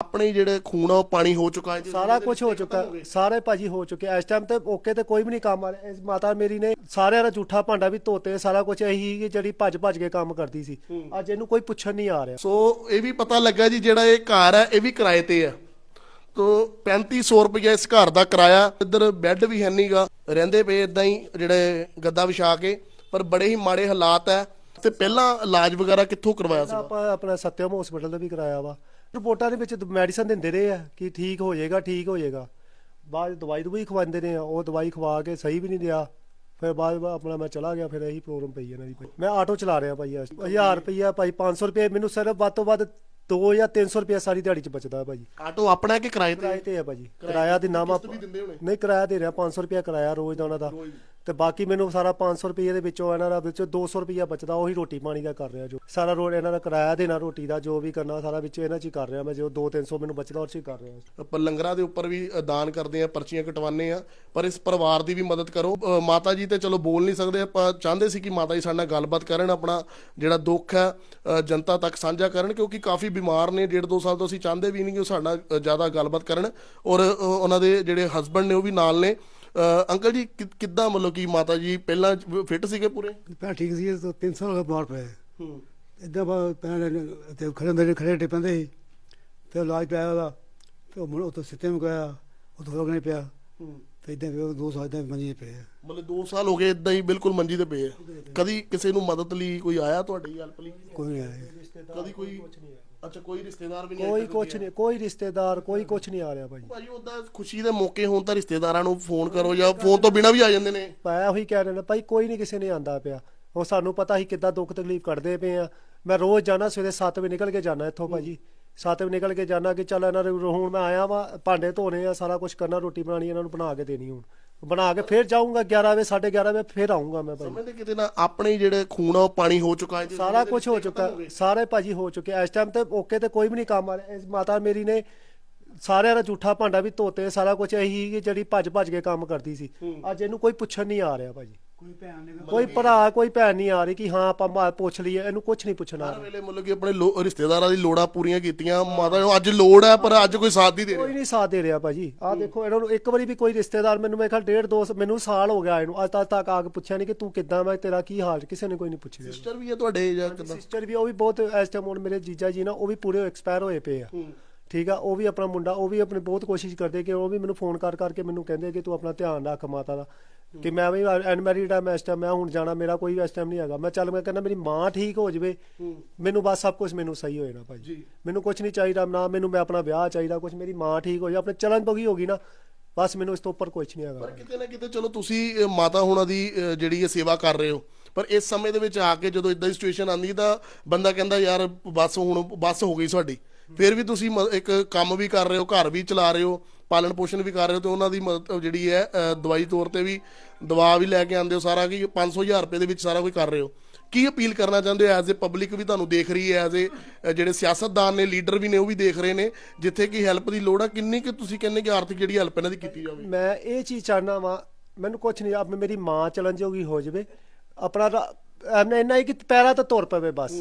ਆਪਣੇ ਜਿਹੜੇ ਖੂਨ ਆ ਉਹ ਪਾਣੀ ਹੋ ਚੁੱਕਾ ਹੈ ਜੀ। ਸਾਰਾ ਕੁਝ ਹੋ ਚੁੱਕਾ ਸਾਰੇ ਭਾਜੀ ਹੋ ਚੁੱਕੇ ਇਸ ਟਾਈਮ ਤੇ ਓਕੇ ਤੇ ਕੋਈ ਵੀ ਨਹੀਂ ਕੰਮ ਆ ਰਿਹਾ। ਇਸ ਮਾਤਾ ਮੇਰੀ ਨੇ ਸਾਰਿਆਂ ਦਾ ਝੂਠਾ ਭਾਂਡਾ ਵੀ ਧੋਤੇ ਸਾਰਾ ਕੁਝ ਇਹੀ ਕਿ ਜਿਹੜੀ ਭੱਜ ਭੱਜ ਕੇ ਕੰਮ ਕਰਦੀ ਸੀ। ਅੱਜ ਇਹਨੂੰ ਕੋਈ ਪੁੱਛਣ ਨਹੀਂ ਆ ਰਿਹਾ। ਸੋ ਇਹ ਵੀ ਪਤਾ ਲੱਗਾ ਜੀ ਜਿਹੜਾ ਇਹ ਘਰ ਹੈ ਇਹ ਵੀ ਕਿਰਾਏ ਤੇ ਆ। ਤੋ 3500 ਰੁਪਏ ਇਸ ਘਰ ਦਾ ਕਿਰਾਇਆ। ਇੱਧਰ ਬੈੱਡ ਵੀ ਹੈ ਨਹੀਂਗਾ ਰਹਿੰਦੇ ਪਏ ਇਦਾਂ ਹੀ ਜਿਹੜੇ ਗੱਦਾ ਵਿਛਾ ਕੇ ਪਰ ਬੜੇ ਹੀ ਮਾੜੇ ਹਾਲਾਤ ਹੈ ਤੇ ਪਹਿਲਾਂ ਇਲਾਜ ਵਗੈਰਾ ਕਿੱਥੋਂ ਕਰਵਾਇਆ ਸੀ? ਆਪਾਂ ਆਪਣਾ ਸਤਿਅਮ ਹਸਪੀਟਲ ਦਾ ਵੀ ਕਰਾਇਆ ਵਾ। ਰਿਪੋਰਟਾਂ ਦੇ ਵਿੱਚ ਮੈਡੀਸਨ ਦਿੰਦੇ ਰਹੇ ਆ ਕਿ ਠੀਕ ਹੋ ਜਾਏਗਾ ਠੀਕ ਹੋ ਜਾਏਗਾ। ਬਾਅਦ ਦਵਾਈ ਦਵਾਈ ਖਵਾਉਂਦੇ ਨੇ ਉਹ ਦਵਾਈ ਖਵਾ ਕੇ ਸਹੀ ਵੀ ਨਹੀਂ ਦਿਆ ਫਿਰ ਬਾਅਦ ਆਪਣਾ ਮੈਂ ਚਲਾ ਗਿਆ ਫਿਰ ਇਹੀ ਪ੍ਰੋਬਲਮ ਪਈ ਇਹਨਾਂ ਦੀ ਭਾਈ। ਮੈਂ ਆਟੋ ਚਲਾ ਰਿਹਾ ਭਾਈ 1000 ਰੁਪਈਆ ਭਾਈ 500 ਰੁਪਏ ਮੈਨੂੰ ਸਿਰਫ ਵੱਧ ਤੋਂ ਵੱਧ 2 ਜਾਂ 300 ਰੁਪਏ ਸਾਰੀ ਦਿਹਾੜੀ ਚ ਬਚਦਾ ਭਾਈ। ਆਟੋ ਆਪਣਾ ਕਿ ਕਿਰਾਏ ਤੇ? ਕਿਰਾਏ ਤੇ ਆ ਭਾਜੀ ਕਿਰਾਇਆ ਦੀ ਨਾਮ ਹੋਣੇ? ਨਹੀਂ ਕਿਰਾਇਆ ਦੇ ਰਿਹਾ 500 ਰੁਪਏ ਕਿਰਾਇਆ ਰੋਜ਼ ਦਾ ਉਹਨਾਂ ਦਾ। ਤੇ ਬਾਕੀ ਮੈਨੂੰ ਸਾਰਾ 500 ਰੁਪਏ ਦੇ ਵਿੱਚੋਂ ਇਹਨਾਂ ਦਾ ਵਿੱਚੋਂ 200 ਰੁਪਏ ਬਚਦਾ, ਉਹੀ ਰੋਟੀ ਪਾਣੀ ਦਾ ਕਰ ਰਿਹਾ ਜੋ। ਸਾਰਾ ਰੋਡ ਇਹਨਾਂ ਦਾ ਕਿਰਾਇਆ ਦੇਣਾ ਰੋਟੀ ਦਾ, ਜੋ ਵੀ ਕਰਨਾ, ਸਾਰਾ ਵਿੱਚ ਇਹਨਾਂ 'ਚ ਹੀ ਕਰ ਰਿਹਾ ਮੈਂ, ਜੋ 2-300 ਮੈਨੂੰ ਬਚਦਾ ਉਹ 'ਚ ਹੀ ਕਰ ਰਿਹਾ। ਆਪਾਂ ਲੰਗਰਾਂ ਦੇ ਉੱਪਰ ਵੀ ਦਾਨ ਕਰਦੇ ਆ ਪਰਚੀਆਂ ਕਟਵਾਉਂਦੇ ਆ ਪਰ ਇਸ ਪਰਿਵਾਰ ਦੀ ਵੀ ਮਦਦ ਕਰੋ। ਮਾਤਾ ਜੀ ਤੇ ਚਲੋ ਬੋਲ ਨਹੀਂ ਸਕਦੇ, ਆਪਾਂ ਚਾਹੁੰਦੇ ਸੀ ਕਿ ਮਾਤਾ ਜੀ ਸਾਡੇ ਨਾਲ ਗੱਲਬਾਤ ਕਰਨ, ਆਪਣਾ ਜਿਹੜਾ ਦੁੱਖ ਹੈ ਜਨਤਾ ਤੱਕ ਸਾਂਝਾ ਕਰਨ, ਕਿਉਂਕਿ ਕਾਫੀ ਬਿਮਾਰ ਨੇ, ਡੇਢ ਦੋ ਸਾਲ ਤੋਂ ਅਸੀਂ ਚਾਹੁੰਦੇ ਵੀ ਨਹੀਂ ਕਿ ਉਹ ਸਾਡੇ ਨਾਲ ਜ਼ਿਆਦਾ ਗੱਲਬਾਤ ਕਰਨ। ਔਰ ਉਹਨਾਂ ਦੇ ਜਿਹੜੇ ਹਸਬੰਡ ਨੇ, ਉਹ ਵੀ ਨਾਲ ਨੇ। ਅੰਕਲ ਜੀ ਕਿੱਦਾਂ ਮਤਲਬ ਕਿ ਮਾਤਾ ਜੀ ਪਹਿਲਾਂ ਫਿੱਟ ਸੀਗੇ ਪੂਰੇ? ਪੈਰ ਠੀਕ ਸੀ ਤਾਂ 3 ਸਾਲ ਗਏ ਬਿਮਾਰ ਪਏ ਹੂੰ। ਇਦਾਂ ਬਾ ਪੈਰ ਤੇ ਖੜੇ ਹੁੰਦੇ ਖੜੇ ਟਿਪੰਦੇ ਸੀ। ਤੇ ਇਲਾਜ ਪਿਆ ਉਹਦਾ। ਤੇ ਉਹ ਮੁੜ ਉੱਥੋਂ ਸਿੱਟੇ ਨੂੰ ਗਿਆ ਉੱਥੋਂ ਹੋ ਨਹੀਂ ਪਿਆ। ਹੂੰ। ਤੇ ਇਦਾਂ ਉਹ ਦੋ ਸਾਲ ਇਦਾਂ ਮੰਜੀ 'ਤੇ ਪਏ ਆ। ਮਤਲਬ 2 ਸਾਲ ਹੋ ਗਏ ਇਦਾਂ ਹੀ ਬਿਲਕੁਲ ਮੰਜੀ ਤੇ ਪਏ ਕਦੀ ਕਿਸੇ ਨੂੰ ਮਦਦ ਲਈ ਕੋਈ ਆਇਆ ਤੁਹਾਡੀ ਹੈਲਪ ਲਈ? ਕੋਈ ਨਹੀਂ ਆਇਆ। ਕਦੀ ਕੋਈ ਅੱਛਾ ਕੋਈ ਰਿਸ਼ਤੇਦਾਰ ਵੀ ਨਹੀਂ ਕੋਈ ਆਇਆ ਕੁਛ ਨਹੀਂ ਕੋਈ ਰਿਸ਼ਤੇਦਾਰ ਕੋਈ ਕੁਛ ਨਹੀਂ ਆ ਰਿਹਾ ਭਾਜੀ ਭਾਜੀ ਉਦਾਂ ਖੁਸ਼ੀ ਦੇ ਮੌਕੇ ਹੋਣ ਤਾਂ ਰਿਸ਼ਤੇਦਾਰਾਂ ਨੂੰ ਫੋਨ ਕਰੋ ਜਾਂ ਫੋਨ ਤੋਂ ਬਿਨਾ ਵੀ ਆ ਜਾਂਦੇ ਨੇ। ਮੈਂ ਉਹੀ ਕਹਿ ਰਿਹਾ ਭਾਈ ਕੋਈ ਨਹੀਂ ਕਿਸੇ ਨੇ ਆਂਦਾ ਪਿਆ। ਉਹ ਸਾਨੂੰ ਪਤਾ ਹੀ ਕਿੱਦਾਂ ਦੁੱਖ ਤਕਲੀਫ ਕੱਢਦੇ ਪਏ ਆ। ਮੈਂ ਰੋਜ਼ ਜਾਣਾ ਸਵੇਰੇ 7 ਵਜੇ ਨਿਕਲ ਕੇ ਜਾਣਾ ਇੱਥੋਂ ਭਾਜੀ। 7 ਵਜੇ ਨਿਕਲ ਕੇ ਜਾਣਾ ਕਿ ਚੱਲ ਇਹਨਾਂ ਦੇ ਹੁਣ ਮੈਂ ਆਇਆ ਵਾ ਭਾਂਡੇ ਧੋਣੇ ਆ ਸਾਰਾ ਕੁਝ ਕਰਨਾ ਰੋਟੀ ਬਣਾਣੀ ਇਹਨਾਂ ਨੂੰ ਬਣਾ ਕੇ ਦੇਣੀ ਹੁਣ। ਬਣਾ ਕੇ ਫਿਰ ਜਾਊਂਗਾ 11 ਵਜੇ 11:30 ਵਜੇ ਫਿਰ ਆਊਂਗਾ ਮੈਂ ਭਾਈ। ਸਮਝਦੇ ਕਿਤੇ ਨਾ ਆਪਣੇ ਜਿਹੜੇ ਖੂਨ ਆ ਉਹ ਪਾਣੀ ਹੋ ਚੁੱਕਾ ਹੈ ਜੀ। ਸਾਰਾ ਕੁਝ ਹੋ ਚੁੱਕਾ ਸਾਰੇ ਭਾਜੀ ਹੋ ਚੁੱਕੇ ਇਸ ਟਾਈਮ ਤੇ ਓਕੇ ਤੇ ਕੋਈ ਵੀ ਨਹੀਂ ਕੰਮ ਆ ਰਿਹਾ। ਇਸ ਮਾਤਾ ਮੇਰੀ ਨੇ ਸਾਰਿਆਂ ਦਾ ਝੂਠਾ ਭਾਂਡਾ ਵੀ ਧੋਤੇ ਸਾਰਾ ਕੁਝ ਇਹੀ ਕਿ ਜਿਹੜੀ ਭੱਜ ਭੱਜ ਕੇ ਕੰਮ ਕਰਦੀ ਸੀ। ਅੱਜ ਇਹਨੂੰ ਕੋਈ ਪੁੱਛਣ ਨਹੀਂ ਆ ਰਿਹਾ ਭਾਜੀ। ਕੋਈ ਭੈਣ ਨੇ ਕੋਈ ਭਰਾ ਕੋਈ ਭੈਣ ਨਹੀਂ ਆ ਰਹੀ ਕਿ ਹਾਂ ਆਪਾਂ ਮਾ- ਪੁੱਛ ਲਈਏ ਇਹਨੂੰ ਕੁਝ ਨਹੀਂ ਪੁੱਛਣਾ ਹਰ ਵੇਲੇ ਮਤਲਬ ਕਿ ਆਪਣੇ ਲੋ- ਰਿਸ਼ਤੇਦਾਰਾਂ ਦੀ ਲੋੜਾਂ ਪੂਰੀਆਂ ਕੀਤੀਆਂ ਮਾਤਾ ਨੂੰ ਅੱਜ ਲੋੜ ਹੈ ਪਰ ਅੱਜ ਕੋਈ ਸਾਥ ਨਹੀਂ ਦੇ ਰਿਹਾ। ਕੋਈ ਨਹੀਂ ਸਾਥ ਦੇ ਰਿਹਾ ਭਾਜੀ। ਆਹ ਦੇਖੋ ਇਹਨਾਂ ਨੂੰ ਇੱਕ ਵਾਰੀ ਵੀ ਕੋਈ ਰਿਸ਼ਤੇਦਾਰ ਮੈਨੂੰ ਮੈਂ ਕਿਹਾ ਡੇਢ ਦੋ ਸ- ਮੈਨੂੰ ਸਾਲ ਹੋ ਗਿਆ ਇਹਨੂੰ ਅੱਜ ਤੱਕ ਤੱਕ ਆ ਕੇ ਪੁੱਛਿਆ ਨਹੀਂ ਕਿ ਤੂੰ ਕਿੱਦਾਂ ਮੈਂ ਤੇਰਾ ਕੀ ਹਾਲ ਕਿਸੇ ਨੇ ਕੋਈ ਨਹੀਂ ਪੁੱਛਿਆ। ਸਿਸਟਰ ਵੀ ਹੈ ਤੁਹਾਡੇ ਜਾਂ ਕਿਦਾਂ? ਸਿਸਟਰ ਵੀ ਉਹ ਵੀ ਬਹੁਤ ਇਸ ਟਾਈਮ ਹੁਣ ਮੇਰੇ ਜੀਜਾ ਜੀ ਨਾ ਉਹ ਵੀ ਪੂਰੇ ਐਕਸਪਾਇਰ ਹੋਏ ਪਏ ਆ। ਠੀਕ ਆ ਉਹ ਵੀ ਆਪਣਾ ਮੁੰਡਾ ਉਹ ਵੀ ਆਪਣੀ ਬਹੁਤ ਕੋਸ਼ਿਸ਼ ਕਰਦੇ ਕਿ ਉਹ ਵੀ ਮੈਨੂੰ ਫੋਨ ਕਰ ਕਰਕੇ ਮੈਨੂੰ ਕਹਿੰਦੇ ਕਿ ਤੂੰ ਆਪਣਾ ਧਿਆਨ ਰੱਖ ਮਾਤਾ ਦਾ। ਕਿ ਮੈਂ ਵੀ ਅਨਮੈਰਿਡ ਆ ਮੈਂ ਇਸ ਟਾਈਮ ਮੈਂ ਹੁਣ ਜਾਣਾ ਮੇਰਾ ਕੋਈ ਇਸ ਟਾਈਮ ਨਹੀਂ ਹੈਗਾ। ਮੈਂ ਚੱਲ ਮੈਂ ਕਹਿੰਦਾ ਮੇਰੀ ਮਾਂ ਠੀਕ ਹੋ ਜਾਵੇ ਮੈਨੂੰ ਬਸ ਸਭ ਕੁਝ ਮੈਨੂੰ ਸਹੀ ਹੋਏਗਾ ਭਾਈ। ਜੀ। ਮੈਨੂੰ ਕੁਝ ਨਹੀਂ ਚਾਹੀਦਾ ਨਾ ਮੈਨੂੰ ਮੈਂ ਆਪਣਾ ਵਿਆਹ ਚਾਹੀਦਾ ਕੁਝ ਮੇਰੀ ਮਾਂ ਠੀਕ ਹੋ ਜਾਵੇ ਆਪਣੇ ਚਲਨ ਬਗੀ ਹੋ ਗਈ ਨਾ ਬਸ ਮੈਨੂੰ ਇਸ ਤੋਂ ਉੱਪਰ ਕੁਝ ਨਹੀਂ ਹੈਗਾ। ਪਰ ਕਿਤੇ ਨਾ ਕਿਤੇ ਚਲੋ ਤੁਸੀਂ ਮਾਤਾ ਹੁਣਾਂ ਦੀ ਜਿਹੜੀ ਇਹ ਸੇਵਾ ਕਰ ਰਹੇ ਹੋ ਪਰ ਇਸ ਸਮੇਂ ਦੇ ਵਿੱਚ ਆ ਕੇ ਜਦੋਂ ਇਦਾਂ ਦੀ ਸਿਚੁਏਸ਼ਨ ਆਂਦੀ ਤਾਂ ਬੰਦਾ ਕਹਿੰਦਾ ਯਾਰ ਬਸ ਹੁਣ ਬਸ ਹੋ ਗਈ ਸਾਡੀ। ਫਿਰ ਵੀ ਤੁਸੀਂ ਇੱਕ ਕੰਮ ਵੀ ਕਰ ਰਹੇ ਹੋ ਘਰ ਵੀ ਚਲਾ ਰਹੇ ਹੋ ਪਾਲਣ ਪੋਸ਼ਣ ਵੀ ਕਰ ਰਹੇ ਹੋ ਤੇ ਉਹਨਾਂ ਦੀ ਮਦਦ ਜਿਹੜੀ ਹੈ ਦਵਾਈ ਤੌਰ ਤੇ ਵੀ ਦਵਾ ਵੀ ਲੈ ਕੇ ਆਉਂਦੇ ਹੋ ਸਾਰਾ ਕਿ 500000 ਰੁਪਏ ਦੇ ਵਿੱਚ ਸਾਰਾ ਕੁਝ ਕਰ ਰਹੇ ਹੋ। ਕੀ ਅਪੀਲ ਕਰਨਾ ਚਾਹੁੰਦੇ ਹੋ ਐਜ਼ ਅ ਪਬਲਿਕ ਵੀ ਤੁਹਾਨੂੰ ਦੇਖ ਰਹੀ ਹੈ ਐਜ਼ ਅ ਜਿਹੜੇ ਸਿਆਸਤਦਾਨ ਨੇ ਲੀਡਰ ਵੀ ਨੇ ਉਹ ਵੀ ਦੇਖ ਰਹੇ ਨੇ ਜਿੱਥੇ ਕਿ ਹੈਲਪ ਦੀ ਲੋੜ ਆ ਕਿੰਨੀ ਕਿ ਤੁਸੀਂ ਕਹਿੰਦੇ ਕਿ ਆਰਥਿਕ ਜਿਹੜੀ ਹੈਲਪ ਇਹਨਾਂ ਦੀ ਕੀਤੀ ਜਾਵੇ? ਮੈਂ ਇਹ ਚੀਜ਼ ਚਾਹਨਾ ਵਾਂ ਮੈਨੂੰ ਕੁਝ ਨਹੀਂ ਆਪ ਮੇਰੀ ਮਾਂ ਚਲਣ ਜੋਗੀ ਹੋ ਜਾਵੇ ਆਪਣਾ ਐਨਾ ਇੰਨਾ ਹੀ ਕਿ ਪੈਰਾਂ ਤੇ ਤੁਰ ਪਵੇ ਬਸ।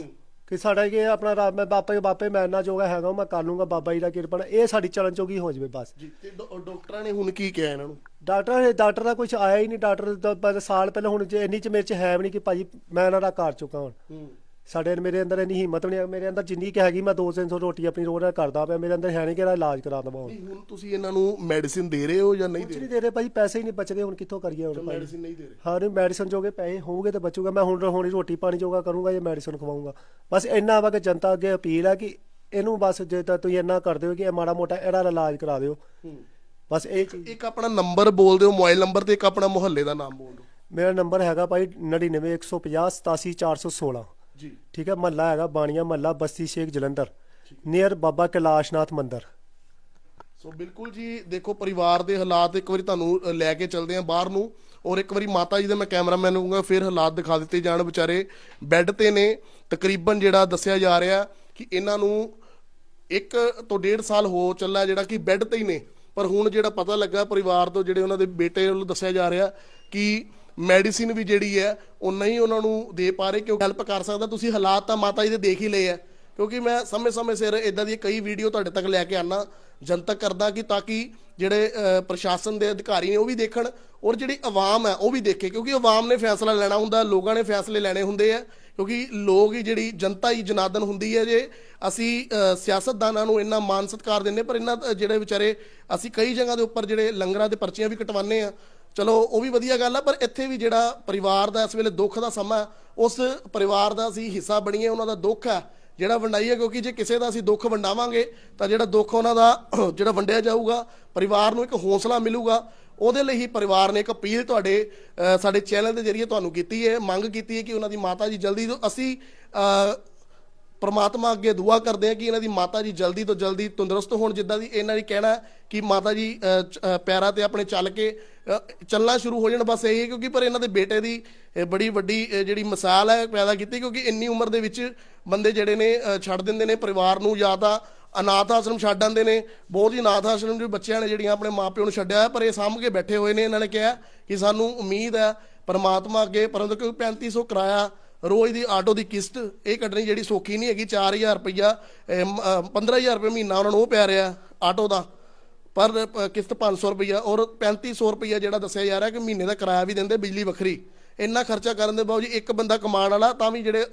ਕਿ ਸਾਡਾ ਇਹ ਆਪਣਾ ਰਾ- ਮੈਂ ਬਾਪੇ ਬਾਪੇ ਮੈਂ ਇੰਨਾ ਜੋਗਾ ਹੈਗਾ ਮੈਂ ਕਰ ਲੂੰਗਾ ਬਾਬਾ ਜੀ ਦਾ ਕਿਰਪਾ ਨਾਲ ਇਹ ਸਾਡੀ ਚਲਣ ਜੋਗੀ ਹੋ ਜਾਵੇ ਬਸ। ਜੀ ਤੇ ਡਾ- ਡਾਕਟਰਾਂ ਨੇ ਹੁਣ ਕੀ ਕਿਹਾ ਇਹਨਾਂ ਨੂੰ? ਡਾਕਟਰ ਡਾਕਟਰ ਦਾ ਕੁਝ ਆਇਆ ਹੀ ਨਹੀਂ ਡਾਕਟਰ ਦਾ ਬਸ ਸਾਲ ਪਹਿਲਾਂ ਹੁਣ ਜੇ ਇੰਨੀ ਚ ਮੇਰੇ ਚ ਹੈ ਵੀ ਨਹੀਂ ਕਿ ਭਾਜੀ ਮੈਂ ਇਹਨਾਂ ਦਾ ਕਰ ਚੁੱਕਾ ਹੁਣ। ਸਾਡੇ ਮੇਰੇ ਅੰਦਰ ਇੰਨੀ ਹਿੰਮਤ ਵੀ ਨਹੀਂ ਹੈ। ਮੇਰੇ ਅੰਦਰ ਜਿੰਨੀ ਕਿ ਹੈਗੀ ਮੈਂ 2-300 ਰੋਟੀ ਆਪਣੀ ਰੋਜ਼ ਨਾਲ ਕਰਦਾ ਪਿਆ ਮੇਰੇ ਅੰਦਰ ਹੈ ਨਹੀਂ ਕਿ ਇਹਦਾ ਇਲਾਜ ਕਰਾ ਦਵਾਂ ਹੁਣ ਨਹੀਂ ਹੁਣ ਤੁਸੀਂ ਇਹਨਾਂ ਨੂੰ ਮੈਡੀਸਿਨ ਦੇ ਰਹੇ ਹੋ ਜਾਂ ਨਹੀਂ ਕੁਝ ਦੇ ਨਹੀਂ ਦੇ ਰਹੇ ਭਾਜੀ ਪੈਸੇ ਹੀ ਨਹੀਂ ਬਚਦੇ ਹੁਣ ਕਿੱਥੋਂ ਕਰੀਏ ਹੁਣ ਮੈਡੀਸਿਨ ਨਹੀਂ ਦੇ ਰਹੇ। ਹਾਂ ਨਹੀਂ ਮੈਡੀਸਨ ਜੋਗੇ ਪੈਸੇ ਹੋਣਗੇ ਤੇ ਬਚੂਗਾ ਮੈਂ ਹੁਣ ਹੋਣੀ ਰੋਟੀ ਪਾਣੀ ਜੋਗਾ ਕਰੂੰਗਾ ਜਾਂ ਮੈਡੀਸਨ ਖਵਾਉਂਗਾ ਬਸ ਇੰਨਾ ਵਾ ਕਿ ਜਨਤਾ ਅੱਗੇ ਅਪੀਲ ਹੈ ਕਿ ਇਹਨੂੰ ਬਸ ਜੇ ਤਾਂ ਤੁਸੀਂ ਇੰਨਾ ਕਰ ਦਿਓ ਕਿ ਇਹ ਮਾੜਾ ਮੋਟਾ ਇਹਦਾ ਇਲਾਜ ਕਰਾ ਦਿਓ। ਬਸ ਇਹ ਚੀਜ਼ ਇੱਕ ਆਪਣਾ ਨੰਬਰ ਬੋਲ ਦਿਓ ਮੋਬਾਈਲ ਨੰਬਰ ਤੇ ਇੱਕ ਆਪਣਾ ਮੁਹੱਲੇ ਦਾ ਨਾਮ ਬੋਲ ਦਿਓ। ਮੇਰਾ ਨੰਬਰ ਹੈਗਾ ਭਾਈ 99150 87416 ਜੀ। ਠੀਕ ਹੈ ਮਹੱਲਾ ਹੈਗਾ ਬਾਣੀਆਂ ਮਹੱਲਾ ਬਸਤੀ ਸ਼ੇਖ ਜਲੰਧਰ। ਨੀਅਰ ਬਾਬਾ ਕੈਲਾਸ਼ਨਾਥ ਮੰਦਿਰ। ਸੋ ਬਿਲਕੁਲ ਜੀ ਦੇਖੋ ਪਰਿਵਾਰ ਦੇ ਹਾਲਾਤ ਇੱਕ ਵਾਰੀ ਤੁਹਾਨੂੰ ਲੈ ਕੇ ਚੱਲਦੇ ਆ ਬਾਹਰ ਨੂੰ। ਔਰ ਇੱਕ ਵਾਰੀ ਮਾਤਾ ਜੀ ਦੇ ਮੈਂ ਕੈਮਰਾਮੈਨ ਕਹੂੰਗਾ ਫਿਰ ਹਾਲਾਤ ਦਿਖਾ ਦਿੱਤੇ ਜਾਣ ਵਿਚਾਰੇ। ਬੈੱਡ ਤੇ ਨੇ ਤਕਰੀਬਨ ਜਿਹੜਾ ਦੱਸਿਆ ਜਾ ਰਿਹਾ ਕਿ ਇਹਨਾਂ ਨੂੰ ਇੱਕ ਤੋਂ ਡੇਢ ਸਾਲ ਹੋ ਚੱਲਾ ਜਿਹੜਾ ਕਿ ਬੈੱਡ ਤੇ ਹੀ ਨੇ। ਪਰ ਹੁਣ ਜਿਹੜਾ ਪਤਾ ਲੱਗਾ ਪਰਿਵਾਰ ਤੋਂ ਜਿਹੜੇ ਉਹਨਾਂ ਦੇ ਬੇਟੇ ਵੱਲੋਂ ਦੱਸਿਆ ਜਾ ਰਿਹਾ ਕਿ ਮੈਡੀਸਿਨ ਵੀ ਜਿਹੜੀ ਹੈ ਉਹ ਨਹੀਂ ਉਹਨਾਂ ਨੂੰ ਦੇ ਪਾ ਰਹੇ, ਕਿਉਂਕਿ ਹੈਲਪ ਕਰ ਸਕਦਾ। ਤੁਸੀਂ ਹਾਲਾਤ ਤਾਂ ਮਾਤਾ ਜੀ ਦੇ ਦੇਖ ਹੀ ਲਏ ਆ। ਕਿਉਂਕਿ ਮੈਂ ਸਮੇਂ-ਸਮੇਂ ਸਿਰ ਇਦਾਂ ਦੀ ਕਈ ਵੀਡੀਓ ਤੁਹਾਡੇ ਤੱਕ ਲੈ ਕੇ ਆਣਾ ਜਨਤਕ ਕਰਦਾ ਕਿ ਤਾਂ ਕਿ ਜਿਹੜੇ ਪ੍ਰਸ਼ਾਸਨ ਦੇ ਅਧਿਕਾਰੀ ਨੇ ਉਹ ਵੀ ਦੇਖਣ ਔਰ ਜਿਹੜੀ ਆਵਾਮ ਹੈ ਉਹ ਵੀ ਦੇਖੇ। ਕਿਉਂਕਿ ਆਵਾਮ ਨੇ ਫੈਸਲਾ ਲੈਣਾ ਹੁੰਦਾ, ਲੋਕਾਂ ਨੇ ਫੈਸਲੇ ਲੈਣੇ ਹੁੰਦੇ ਆ। ਕਿਉਂਕਿ ਲੋਕ ਹੀ ਜਿਹੜੀ ਜਨਤਾ ਹੀ ਜਨਾਦਨ ਹੁੰਦੀ ਹੈ ਜੇ ਅਸੀਂ ਸਿਆਸਤਦਾਨਾਂ ਨੂੰ ਇੰਨਾ ਮਾਨ ਸਤਿਕਾਰ ਦਿੰਦੇ ਪਰ ਇਹਨਾਂ ਜਿਹੜੇ ਵਿਚਾਰੇ ਅਸੀਂ ਕਈ ਜਗ੍ਹਾ ਦੇ ਉੱਪਰ ਜਿਹੜੇ ਲੰਗਰਾਂ ਦੇ ਪਰਚੀਆਂ ਵੀ ਕਟਵਾਉਂਦੇ ਆ ਚਲੋ, ਉਹ ਵੀ ਵਧੀਆ ਗੱਲ ਆ, ਪਰ ਇੱਥੇ ਵੀ ਜਿਹੜਾ ਪਰਿਵਾਰ ਦਾ ਇਸ ਵੇਲੇ ਦੁੱਖ ਦਾ ਸਮਾਂ ਉਸ ਪਰਿਵਾਰ ਦਾ ਅਸੀਂ ਹਿੱਸਾ ਬਣੀਏ, ਉਹਨਾਂ ਦਾ ਦੁੱਖ ਹੈ, ਜਿਹੜਾ ਵੰਡਾਈਏ, ਕਿਉਂਕਿ ਜੇ ਕਿਸੇ ਦਾ ਅਸੀਂ ਦੁੱਖ ਵੰਡਾਵਾਂਗੇ, ਤਾਂ ਜਿਹੜਾ ਦੁੱਖ ਉਹਨਾਂ ਦਾ ਜਿਹੜਾ ਵੰਡਿਆ ਜਾਊਗਾ, ਪਰਿਵਾਰ ਨੂੰ ਇੱਕ ਹੌਸਲਾ ਮਿਲੂਗਾ, ਉਹਦੇ ਲਈ ਹੀ ਪਰਿਵਾਰ ਨੇ ਇੱਕ ਅਪੀਲ ਤੁਹਾਡੇ ਸਾਡੇ ਚੈਨਲ ਦੇ ਜ਼ਰੀਏ ਤੁਹਾਨੂੰ ਕੀਤੀ ਹੈ, ਮੰਗ ਕੀਤੀ ਹੈ ਕਿ ਉਹਨਾਂ ਦੀ ਮਾਤਾ ਜੀ ਜਲਦੀ ਤੋਂ ਅਸੀਂ ਪ੍ਰਮਾਤਮਾ ਅੱਗੇ ਦੁਆ ਕਰਦੇ ਹਾਂ ਕਿ ਇਹਨਾਂ ਦੀ ਮਾਤਾ ਜੀ ਜਲਦੀ ਤੋਂ ਜਲਦੀ ਤੰਦਰੁਸਤ ਹੋਣ ਜਿੱਦਾਂ ਦੀ ਇਹਨਾਂ ਦੀ ਕਹਿਣਾ ਕਿ ਮਾਤਾ ਜੀ ਪੈਰਾਂ ਤੇ ਆਪਣੇ ਚੱਲ ਕੇ ਚੱਲਣਾ ਸ਼ੁਰੂ ਹੋ ਜਾਣ। ਬਸ ਇਹੀ ਹੈ ਕਿਉਂਕਿ ਪਰ ਇਹਨਾਂ ਦੇ ਬੇਟੇ ਦੀ ਬੜੀ ਵੱਡੀ ਜਿਹੜੀ ਮਿਸਾਲ ਹੈ ਪੈਦਾ ਕੀਤੀ ਕਿਉਂਕਿ ਇੰਨੀ ਉਮਰ ਦੇ ਵਿੱਚ ਬੰਦੇ ਜਿਹੜੇ ਨੇ ਛੱਡ ਦਿੰਦੇ ਨੇ ਪਰਿਵਾਰ ਨੂੰ ਜਾਂ ਤਾਂ ਅਨਾਥ ਆਸ਼ਰਮ ਛੱਡ ਆਉਂਦੇ ਨੇ। ਬਹੁਤ ਹੀ ਅਨਾਥ ਆਸ਼ਰਮ ਦੇ ਬੱਚਿਆਂ ਨੇ ਜਿਹੜੀਆਂ ਆਪਣੇ ਮਾਪਿਆਂ ਨੂੰ ਛੱਡਿਆ ਹੈ, ਪਰ ਇਹ ਸਾਂਭ ਕੇ ਬੈਠੇ ਹੋਏ ਨੇ ਇਹਨਾਂ ਨੇ ਕਿਹਾ ਕਿ ਸਾਨੂੰ ਉਮੀਦ ਹੈ ਪਰਮਾਤਮਾ ਅੱਗੇ ਪਰੰਤੂ ਕਿਉਂਕਿ 3500 ਕਿਰਾਇਆ ਰੋਜ਼ ਦੀ ਆਟੋ ਦੀ ਕਿਸ਼ਤ ਇਹ ਕੱਢਣੀ ਜਿਹੜੀ ਸੌਖੀ ਨਹੀਂ ਹੈਗੀ 4000 ਰੁਪਈਆ 15000 ਰੁਪਏ ਮਹੀਨਾ ਉਹਨਾਂ ਨੂੰ ਉਹ ਪੈ ਰਿਹਾ ਆਟੋ ਦਾ। ਪਰ ਅ, ਕਿਸ਼ਤ 500 ਰੁਪਈਆ ਔਰ 3500 ਰੁਪਈਆ ਜਿਹੜਾ ਦੱਸਿਆ ਜਾ ਰਿਹਾ ਕਿ ਮਹੀਨੇ ਦਾ ਕਿਰਾਇਆ ਵੀ ਦਿੰਦੇ ਬਿਜਲੀ ਵੱਖਰੀ। ਇੰਨਾ ਖਰਚਾ ਕਰਨ ਦੇ ਬਾਵਜੂਦ ਇੱਕ ਬੰਦਾ ਕਮਾਉਣ ਵਾਲਾ ਤਾਂ ਵੀ ਜਿਹੜੇ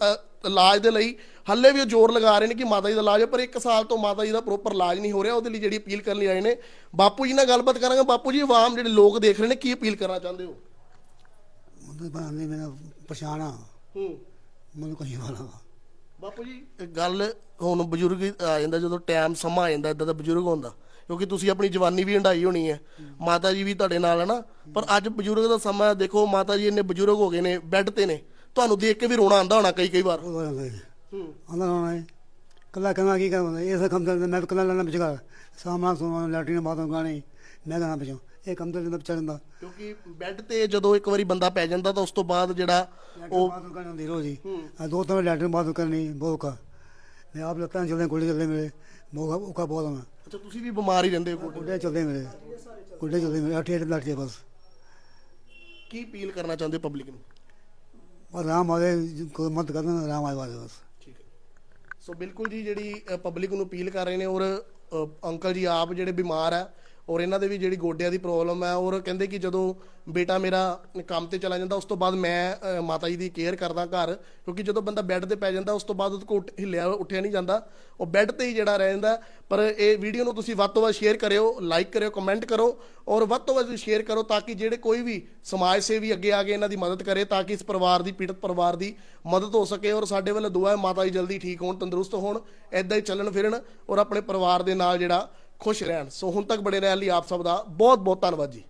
ਇਲਾਜ ਦੇ ਲਈ ਹੱਲੇ ਵੀ ਉਹ ਜ਼ੋਰ ਲਗਾ ਰਹੇ ਨੇ ਕਿ ਮਾਤਾ ਜੀ ਦਾ ਇਲਾਜ ਹੈ ਪਰ ਇੱਕ ਸਾਲ ਤੋਂ ਮਾਤਾ ਜੀ ਦਾ ਪ੍ਰੋਪਰ ਇਲਾਜ ਨਹੀਂ ਹੋ ਰਿਹਾ। ਉਹਦੇ ਲਈ ਜਿਹੜੀ ਅਪੀਲ ਕਰਨ ਲਈ ਆਏ ਨੇ ਬਾਪੂ ਜੀ ਨਾਲ ਗੱਲਬਾਤ ਕਰਾਂਗੇ। ਬਾਪੂ ਜੀ ਆਵਾਮ ਜਿਹੜੇ ਲੋਕ ਦੇਖ ਰਹੇ ਨੇ ਕੀ ਅਪੀਲ ਕਰਨਾ ਚਾਹੁੰਦੇ ਹੋ? ਉਹਦੇ ਮੇਰਾ ਪਛਾਣ ਹੂੰ। ਮੈਨੂੰ ਕਹੀਂ ਵਾਲਾ ਬਾਪੂ ਜੀ। ਇੱਕ ਗੱਲ ਹੁਣ ਬਜ਼ੁਰਗ ਹੀ ਆ ਜਾਂਦਾ ਜਦੋਂ ਟਾਈਮ ਸਮਾਂ ਆ ਜਾਂਦਾ ਇਦਾਂ ਦਾ ਬਜ਼ੁਰਗ ਹੁੰਦਾ। ਕਿਉਂਕਿ ਤੁਸੀਂ ਆਪਣੀ ਜਵਾਨੀ ਵੀ ਹੰਡਾਈ ਹੋਣੀ ਹੈ। ਮਾਤਾ ਜੀ ਵੀ ਤੁਹਾਡੇ ਨਾਲ ਹੈ ਨਾ। ਪਰ ਅੱਜ ਬਜ਼ੁਰਗ ਦਾ ਸਮਾਂ ਹੈ, ਦੇਖੋ ਮਾਤਾ ਜੀ ਇੰਨੇ ਬਜ਼ੁਰਗ ਹੋ ਗਏ ਨੇ ਬੈੱਡ ਤੇ ਨੇ। ਤੁਹਾਨੂੰ ਦੇਖ ਕੇ ਵੀ ਰੋਣਾ ਆਂਦਾ ਹੋਣਾ ਕਈ ਕਈ ਵਾਰ ਆਂਦਾ ਹੂੰ। ਆਂਦਾ ਨਾ ਕੱਲਾ ਕਹਿੰਦਾ ਕੀ ਕਰਦਾ ਇਹ ਸਭ ਕੰਮ ਕਰਦਾ ਮੈਂ ਕੱਲਾ ਲੈਣਾ ਵਿਚਕਾਰ ਸਾਮਾਨ ਸੁਣਾਉਣਾ ਲੈਟਰੀਨ ਬਾਥਰੂਮ ਗਾਣੇ। ਮੈਂ ਕਹਿੰਦਾ ਪਿਛੋਂ। ਇਹ ਕੰਮ ਤੇ ਜਿੰਦਾ ਵਿਚਾਰਦਾ ਕਿਉਂਕਿ ਬੈੱਡ ਤੇ ਜਦੋਂ ਇੱਕ ਵਾਰੀ ਬੰਦਾ ਪੈ ਜਾਂਦਾ ਤਾਂ ਉਸ ਤੋਂ ਬਾਅਦ ਜਿਹੜਾ ਉਹ ਬਾਥਰੂਮ ਕਰਨਾ ਹੁੰਦੀ ਰੋਜ਼ ਹੀ। ਆ ਦੋ ਤਿੰਨ ਲੈਟਰੀਨ ਬਾਥਰੂਮ ਕਰਨੀ ਬਹੁਤ ਕਾ ਮੈਂ ਆਪ ਲੱਤਾਂ ਚੱਲਦੇ ਗੋਡੇ ਚੱਲਦੇ ਮੇਰੇ। ਮੋਗਾ ਉਕਾ ਬਹੁਤ ਮੈਂ। ਅੱਛਾ ਤੁਸੀਂ ਵੀ ਬਿਮਾਰ ਹੀ ਰਹਿੰਦੇ ਹੋ ਗੋਡੇ ਚੱਲਦੇ ਮੇਰੇ। ਗੋਡੇ ਚੱਲਦੇ ਮੇਰੇ ਅੱਠ ਅੱਠ ਕੇ ਬਸ। ਕੀ ਅਪੀਲ ਕਰਨਾ ਚਾਹੁੰਦੇ ਪਬਲਿਕ ਨੂੰ? ਬਸ ਰਾਮ ਆਵੇ ਕੋਈ ਮਤ ਕਰਨਾ ਰਾਮ ਆਏ ਵਾਲੇ ਬਸ। ਠੀਕ ਹੈ। ਸੋ ਬਿਲਕੁਲ ਜੀ ਜਿਹੜੀ ਪਬਲਿਕ ਨੂੰ ਅਪੀਲ ਕਰ ਰਹੇ ਨੇ ਔਰ ਅ, ਅੰਕਲ ਜੀ ਆਪ ਜਿਹੜੇ ਬਿਮਾਰ ਆ ਔਰ ਇਹਨਾਂ ਦੇ ਵੀ ਜਿਹੜੀ ਗੋਡਿਆਂ ਦੀ ਪ੍ਰੋਬਲਮ ਹੈ, ਔਰ ਕਹਿੰਦੇ ਕਿ ਜਦੋਂ ਬੇਟਾ ਮੇਰਾ ਕੰਮ ਤੇ ਚਲਾ ਜਾਂਦਾ, ਉਸ ਤੋਂ ਬਾਅਦ ਮੈਂ ਮਾਤਾ ਜੀ ਦੀ ਕੇਅਰ ਕਰਦਾ ਘਰ, ਕਿਉਂਕਿ ਜਦੋਂ ਬੰਦਾ ਬੈੱਡ ਤੇ ਪੈ ਜਾਂਦਾ, ਉਸ ਤੋਂ ਬਾਅਦ ਉਹਦੇ ਕੋਲ ਉੱਠ- ਹਿੱਲਿਆ, ਉੱਠਿਆ ਨਹੀਂ ਜਾਂਦਾ, ਉਹ ਬੈੱਡ ਤੇ ਹੀ ਜਿਹੜਾ ਰਹਿ ਜਾਂਦਾ, ਪਰ ਇਹ ਵੀਡੀਓ ਨੂੰ ਤੁਸੀਂ ਵੱਧ ਤੋਂ ਵੱਧ ਸ਼ੇਅਰ ਕਰਿਓ ਲਾਈਕ ਕਰਿਓ ਕਮੈਂਟ ਕਰੋ, ਔਰ ਵੱਧ ਤੋਂ ਵੱਧ ਸ਼ੇਅਰ ਕਰੋ ਤਾਂ ਕਿ ਜਿਹੜੇ ਕੋਈ ਵੀ ਸਮਾਜ ਸੇਵੀ ਅੱਗੇ ਆ ਕੇ ਇਹਨਾਂ ਦੀ ਮਦਦ ਕਰੇ, ਤਾਂ ਕਿ ਇਸ ਪਰਿਵਾਰ ਦੀ, ਪੀੜਤ ਪਰਿਵਾਰ ਦੀ ਮਦਦ ਹੋ ਸਕੇ, ਔਰ ਸਾਡੇ ਵੱਲੋਂ ਦੁਆ ਹੈ ਮਾਤਾ ਜੀ ਜਲਦੀ ਠੀਕ ਹੋਣ, ਤੰਦਰੁਸਤ ਹੋਣ ਐਦਾਂ ਹੀ ਚੱਲਣ ਫਿਰਨ, ਔਰ ਆਪਣੇ ਪਰਿਵਾਰ ਦੇ ਨਾਲ ਜਿਹੜਾ ਖੁਸ਼ ਰਹਿਣ। ਸੋ ਹੁਣ ਤੱਕ ਬੜੇ ਰਹਿਣ ਲਈ ਆਪ ਸਭ ਦਾ ਬਹੁਤ ਬਹੁਤ ਧੰਨਵਾਦ ਜੀ।